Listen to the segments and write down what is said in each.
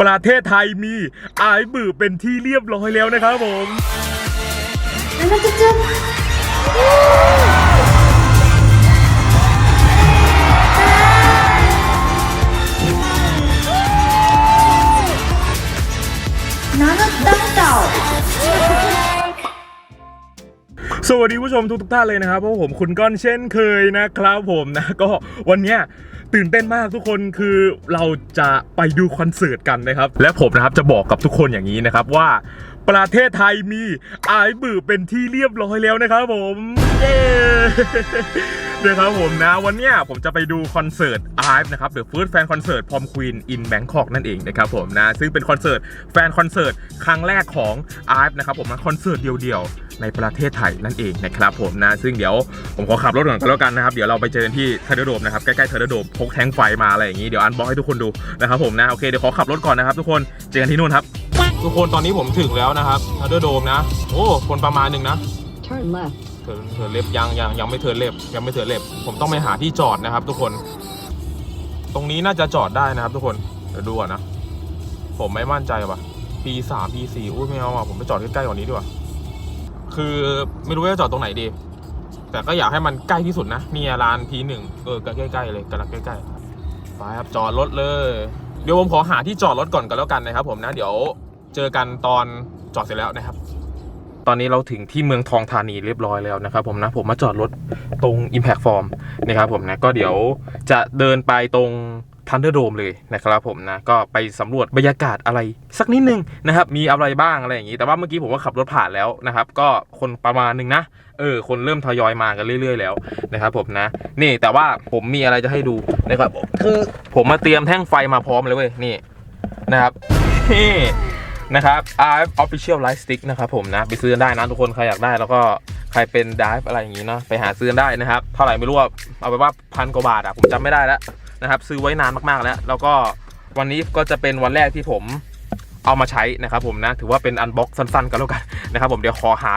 ประเทศไทยมีไอ้บือเป็นที่เรียบร้อยแล้วนะครับผมแล้จะเจอสวัสดีผู้ชมทุกทุกท่านเลยนะครับเพราะผมคุณก้อนเช่นเคยนะครับผมนะก็วันเนี้ย ตื่นเต้นมากทุกคนคือเราจะไปดูคอนเสิร์ตกันนะครับ และผมนะครับจะบอกกับทุกคนอย่างนี้นะครับว่าประเทศไทยมีไอายบือเป็นที่เรียบร้อยแล้วนะครับผมเย้ นะครับผมนะวันเนี้ยผมจะไปดูคอนเสิร์ต i ์นะครับ The First Fan Concert Prom Queen in Bangkok นั่นเองนะครับผมนะซึ่งเป็นคอนเสิร์ตแฟนคอนเสิร์ตครั้งแรกของ i ์นะครับผมนะคอนเสิร์ตเดียวๆในประเทศไทยนั่นเองนะครับผมนะซึ่งเดี๋ยวผมขอขับรถก่อนกันแล้วกันนะครับเดี๋ยวเราไปเจอกันที่เทอร์โดมนะครับใกล้ๆเทอร์โดมพกแทงไฟมาอะไรอย่างนี้เดี๋ยวอันบล็อกให้ทุกคนดูนะครับผมนะโอเคเดี๋ยวขอขับรถก่อนนะครับทุกคนเจอกันที่นู่นครับทุกคนตอนนี้ผมถึงแล้วนะครับเทอร์โดมนะโอ้คนประมาณหนึ่งนะ turn left เถินเถินเล็บยังยังยังไม่เถินเล็บยังไม่เถินเล็บผมต้องไปหาที่จอดนะครับ ทุกคน ตรงนี้น่าจะจอดได้นะครับ ทุกคนเดี๋ยวดูก่อนนะผมไม่มั่นใจว่ะ ปีสามปีสี่อุ้ยไม่เอาอะผมไปจอดใกล้ๆกว่านี้ดีกว่าคือไม่รู้ว่าจะจอดตรงไหนดี แต่ก็อยากให้มันใกล้ที่สุดนะนี่ลานพีหนึ่งเออใกล้ๆเลยกำลังใกล้ๆไปครับจอดรถเลย เดี๋ยวผมขอหาที่จอดรถก่อนก็แล้วกันนะครับ ผมนะ เดี๋ยวเจอกันตอนจอดเสร็จแล้วนะครับ ตอนนี้เราถึงที่เมืองทองธานีเรียบร้อยแล้วนะครับผมนะผมมาจอดรถตรง Impact Form นะครับผมนะก็เดี๋ยวจะเดินไปตรงทันเดอร์โดมเลยนะครับผมนะก็ไปสำรวจบรรยากาศอะไรสักนิดนึงนะครับมีอะไรบ้างอะไรอย่างนี้ แต่ว่าเมื่อกี้ผมก็ขับรถผ่านแล้วนะครับ ก็คนประมาณหนึงนะเออคนเริ่มทยอยมากันเรื่อย ๆ แล้วนะครับผมนะ นี่แต่ว่าผมมีอะไรจะให้ดูนะครับคือผมมาเตรียมแท่งไฟมาพร้อมเลยเว้ยนี่นะครับนี่ นะครับ RF Official Light Stick นะครับผมนะ ไปซื้อกันได้นะทุกคน ใครอยากได้แล้วก็ใครเป็น Dive อะไรอย่างนี้เนาะไปหาซื้อกันได้นะครับ เท่าไหร่ไม่รู้ว่าเอาไปว่าพันกว่าบาทอะผมจำไม่ได้แล้วนะครับ ซื้อไว้นานมากๆแล้ว แล้วก็วันนี้ก็จะเป็นวันแรกที่ผมเอามาใช้นะครับผมนะ ถือว่าเป็นอันบ็อกสั้นๆกันแล้วกันนะครับผมเดี๋ยวขอหา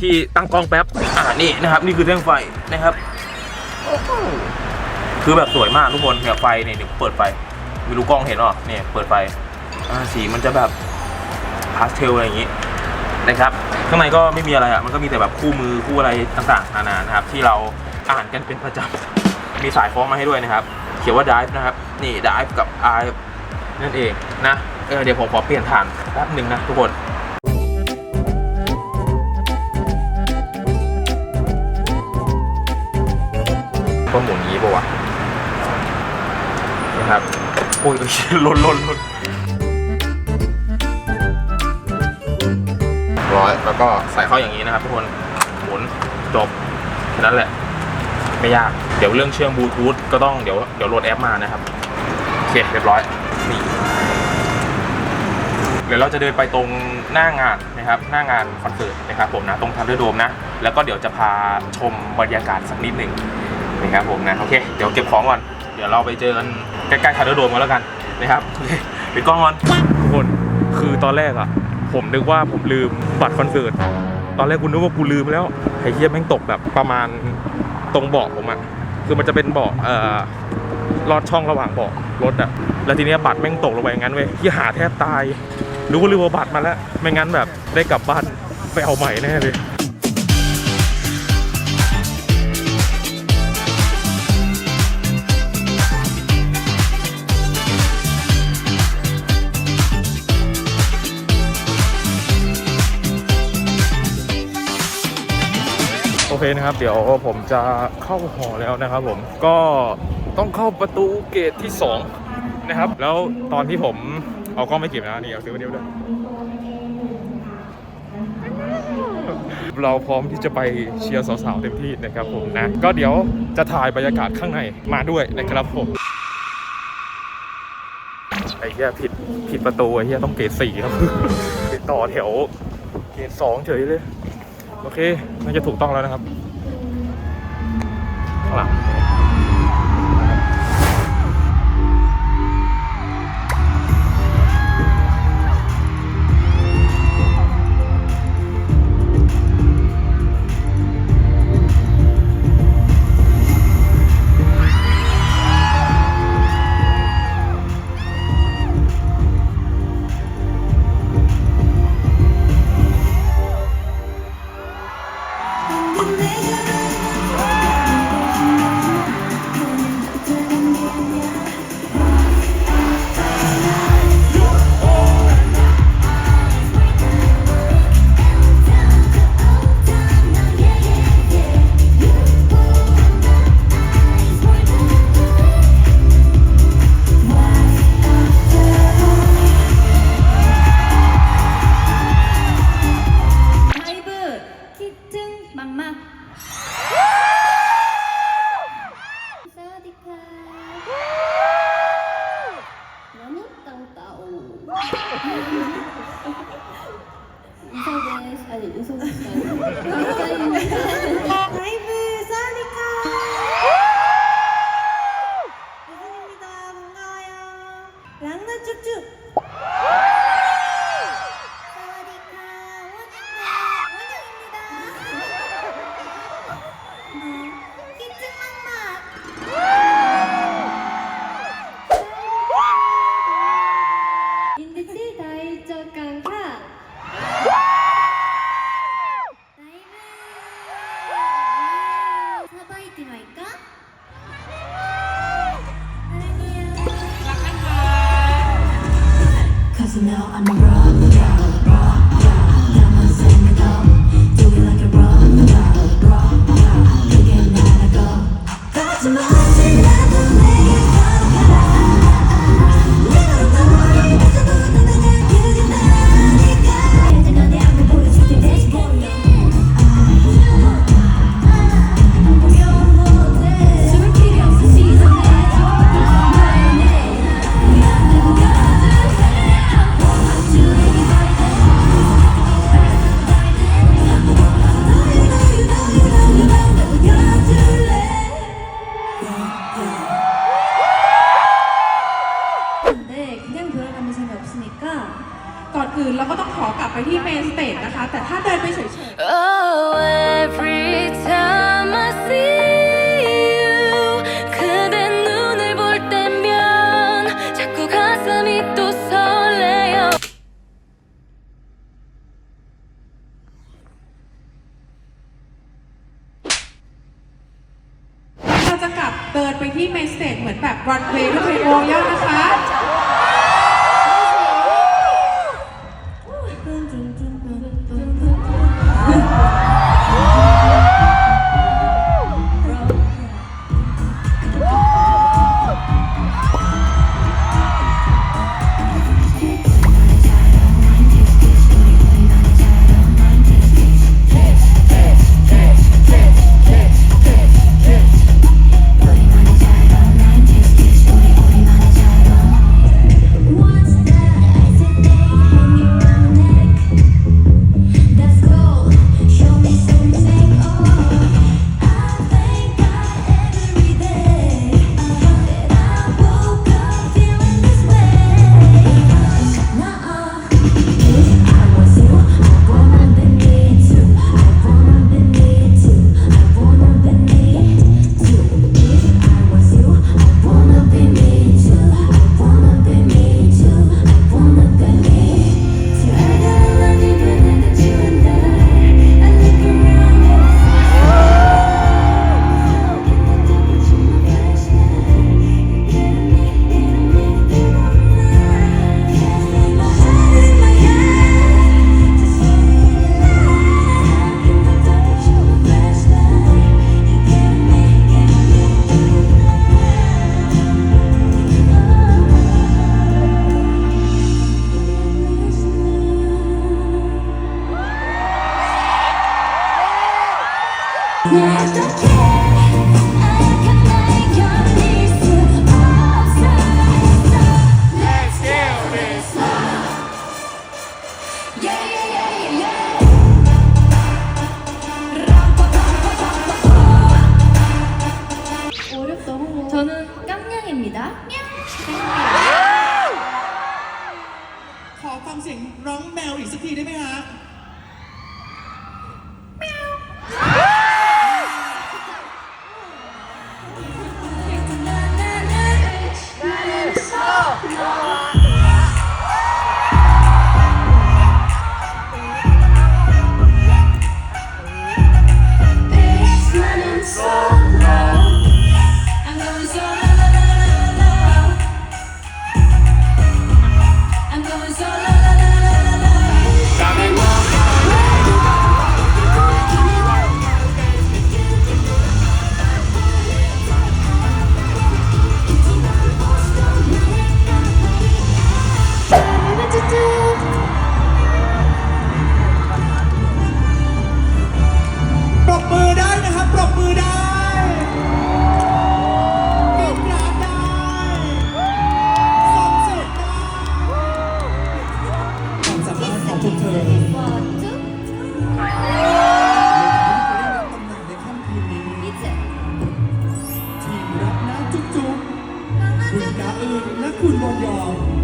ที่ตั้งกล้องแป๊บอ่านี่นะครับ นี่คือแท่งไฟนะครับ คือแบบสวยมากทุกคนเนี่ยไฟเนี่ยเดี๋ยวเปิดไฟไม่รู้กล้องเห็นหรอเนี่ยเปิดไฟอ่าสีมันจะแบบ พาสเทลอะไรอย่างนี้นะครับข้างในก็ไม่มีอะไรอะมันก็มีแต่แบบคู่มือคู่อะไรต่างๆนานานะครับ ที่เราอ่านกันเป็นประจำมีสายคล้องมาให้ด้วยนะครับ เขียนว่า dive นะครับ นี่ dive กับ i นั่นเองนะเออเดี๋ยวผมขอเปลี่ยนฐานแป๊บหนึ่งนะทุกคนก็หมุนอย่างนี้ป่าวะนะครับ โอ้ยหล่นหล่นหล่น ร้อยแล้วก็ใส่เข้าอย่างนี้นะครับทุกคนหมุนจบแค่นั้นแหละ ไม่ยาก เดี๋ยวเรื่องเชื่อมบลูทูธก็ต้องเดี๋ยวเดี๋ยวโหลดแอปมานะครับโอเคเรียบร้อยนี่เดี๋ยวเราจะเดินไปตรงหน้างานนะครับ หน้างานคอนเสิร์ตนะครับผมนะตรงทันเดอร์โดมนะ แล้วก็เดี๋ยวจะพาชมบรรยากาศสักนิดหนึ่งนะครับผมนะโอเคเดี๋ยวเก็บของก่อนเดี๋ยวเราไปเจอกันใกล้ๆทันเดอร์โดมกันแล้วกันนะครับโอเคปิดกล้องก่อนทุกคนคือตอนแรกอะผมนึกว่าผมลืม บัตรคอนเสิร์ตตอนแรกคุณนึกว่ากูลืมแล้วไอ้เหี้ยแม่งตกแบบประมาณตรงเบาะผมอะคือมันจะเป็นเบาะเอ่อลอดช่องระหว่างเบาะรถอะแล้วทีเนี้ยบัตรแม่งตกลงไปอย่างนั้นเว้ยที่หาแทบตายรู้ว่าลืมเอาบัตรมาแล้ว ไม่งั้นแบบได้กลับบ้านไปเอาใหม่แน่เลย โอเคนะครับ เดี๋ยวผมจะเข้าหอแล้วนะครับผมก็ต้องเข้าประตูเกตที่ 2 นะครับ แล้วตอนที่ผมเอากล้องไม่เก็บนะนี่เอาซื้อมาเดียวด้วยเราพร้อมที่จะไปเชียร์สาวๆเต็มที่นะครับผมนะ ก็เดี๋ยวจะถ่ายบรรยากาศข้างในมาด้วยนะครับผมไอ้เหี้ยผิดผิดประตูไอ้เหี้ยต้องเกตสี่ครับไปต่อแถวเกตสองเฉยเลย โอเค น่าจะถูกต้องแล้วนะครับข้างหลัง 이석은 아니 이석은 เดินไปที่เมสเซจเหมือนแบบรันเวย์ด้วยไบโอย่านะคะ น้องแมวอีกสักทีได้ไหมฮะื่นและคุณบนยอม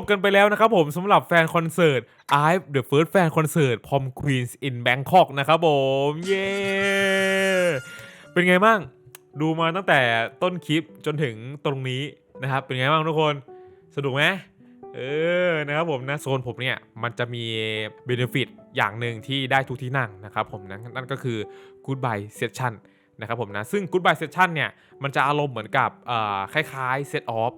บกันไปแล้วนะครับผมสำหรับแฟนคอนเสิร์ต IVE The First Fan Concert Pom Queens in Bangkok นะครับผม เย้ เป็นไงบ้าง ดูมาตั้งแต่ต้นคลิปจนถึงตรงนี้นะครับ เป็นไงบ้างทุกคน สนุกไหมเออ นะครับผมนะโซนผมเนี่ย มันจะมีเบนฟิตอย่างหนึ่งที่ได้ทุกที่นั่งนะครับผมนะนั่นก็คือ Goodbye Session นะครับผมนะ ซึ่ง Goodbye Session เนี่ย มันจะอารมณ์เหมือนกับคล้ายๆ Set Off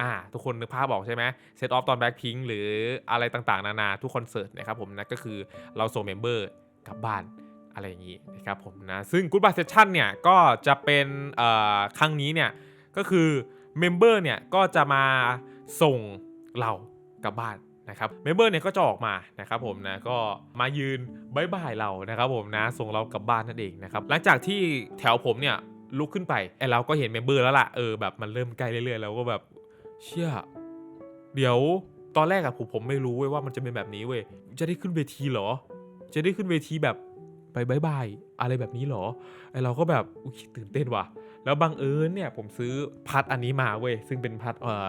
อ่าทุกคนนึกภาพบอกใช่ไหม Set Off ตอน Blackpink หรืออะไรต่างๆ นานาทุกคอนเสิร์ตนะครับผมนะก็คือเราส่งเมมเบอร์กลับบ้านอะไรอย่างนี้นะครับผมนะซึ่ง Goodbye Session เนี่ยก็จะเป็นครั้งนี้เนี่ยก็คือเมมเบอร์เนี่ยก็จะมาส่งเรากลับบ้านนะครับเมมเบอร์เนี่ยก็จะออกมานะครับผมนะก็มายืนบายบายเรานะครับผมนะส่งเรากลับบ้านนั่นเองนะครับหลังจากที่แถวผมเนี่ยลุกขึ้นไปไอเราก็เห็นเมมเบอร์แล้วล่ะเออแบบมันเริ่มใกล้เรื่อยๆแล้วก็แบบ เชี่ยเดี๋ยวตอนแรกอะผมผมไม่รู้เว้ยว่ามันจะเป็นแบบนี้เว้ยจะได้ขึ้นเวทีเหรอ จะได้ขึ้นเวทีแบบไปบายบายอะไรแบบนี้เหรอไอเราก็แบบอุ๊ยตื่นเต้นว่ะ แล้วบังเอิญเนี่ยผมซื้อพัดอันนี้มาเว้ยซึ่งเป็นพัดเอ่อ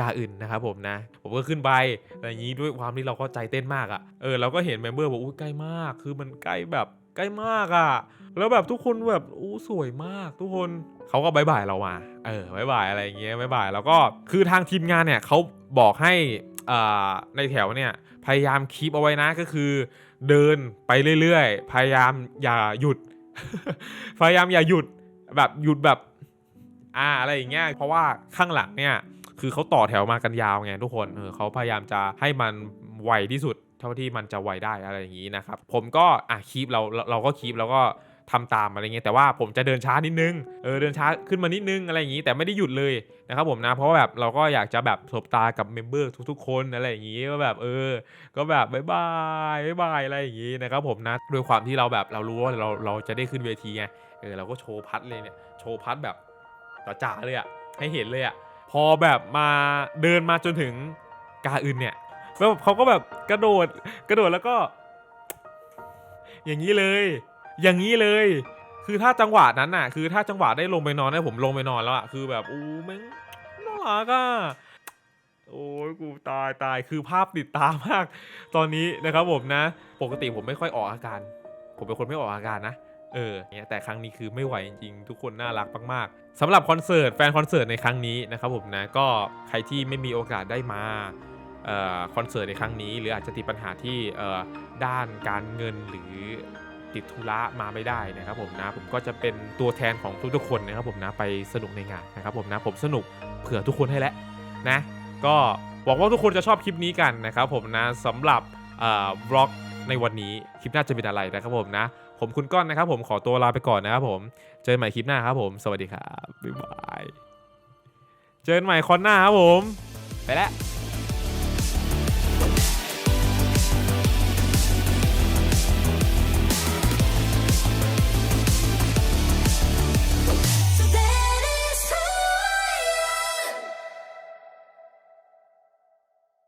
กาอื่นนะครับผมนะ ผมก็ขึ้นไปอะไรอย่างนี้ด้วยความที่เราก็ใจเต้นมากอะ่ะเออเราก็เห็นเมมเบอร์บอกอุ้ยใกล้มาก คือมันใกล้แบบ ใกล้มากอะ่ะ แล้วแบบทุกคนแบบอู้สวยมาก ทุกคนเขาก็บายบายเรามา เออบายบายอะไรอย่างเงี้ยบายบายแล้วก็คือทางทีมงานเนี่ยเขาบอกให้อ่าในแถวเนี่ยพยายามคีปเอาไว้นะก็คือ เดินไปเรื่อยๆ พยายามอย่าหยุด พยายามอย่าหยุดแบบหยุดแบบอ่าอะไรอย่างเงี้ยเพราะว่าข้างหลังเนี่ยคือเขาต่อแถวมากันยาวไงทุกคนเออเขาพยายามจะให้มันไวที่สุด เท่าที่มันจะไวได้อะไรอย่างงี้นะครับ ผมก็อะคีปเราเราก็คีปแล้วก็ทำตามอะไรเงี้ยแต่ว่าผมจะเดินช้านิดนึงเออเดินช้าขึ้นมานิดนึงอะไรอย่างงี้ แต่ไม่ได้หยุดเลยนะครับผมนะเพราะว่าแบบเราก็อยากจะแบบสบตากับเมมเบอร์ทุกๆ คนอะไรอย่างงี้ว่าแบบเออ ก็แบบบายบายบายบายอะไรอย่างงี้นะครับผมนะด้วยความที่เราแบบเรารู้ว่าเราเราจะได้ขึ้นเวทีไงเออเราก็โชว์พัดเลยเนี่ยโชว์พัดแบบจ๋าเลยอะให้เห็นเลยอะพอแบบมาเดินมาจนถึงกาอื่นเนี่ย แล้วแบบเขาก็แบบกระโดดกระโดดแล้วก็ อย่างนี้เลย อย่างนี้เลย คือถ้าจังหวะนั้นน่ะ คือถ้าจังหวะได้ลงไปนอนได้ผมลงไปนอนแล้วอะคือแบบอู้แม่งน่ารักอะโอ้ยกูตายตายคือภาพติดตามาก ตอนนี้นะครับผมนะ ปกติผมไม่ค่อยออกอาการ ผมเป็นคนไม่ออกอาการนะเออเนี่ยแต่ครั้งนี้คือไม่ไหวจริงๆ ทุกคนน่ารักมากๆสำหรับคอนเสิร์ตแฟนคอนเสิร์ตในครั้งนี้นะครับผมนะก็ใครที่ไม่มีโอกาสได้มา คอนเสิร์ตในครั้งนี้ หรืออาจจะติดปัญหาที่ด้านการเงินหรือติดธุระมาไม่ได้นะครับผมนะผมก็จะเป็นตัวแทนของทุกๆคนนะครับผมนะไปสนุกในงานนะครับผมนะผมสนุกเผื่อทุกคนให้แล้วนะก็หวังว่าทุกคนจะชอบคลิปนี้กันนะครับผมนะสำหรับเอ่อบล็อกในวันนี้คลิปหน้าจะเป็นอะไรนะครับผมนะ ผมคุณก้อนนะครับผมขอตัวลาไปก่อนนะครับผมเจอกันใหม่คลิปหน้าครับผม สวัสดีครับบ๊ายบายเจอกันใหม่คอนหน้าครับผม ไปแล้ว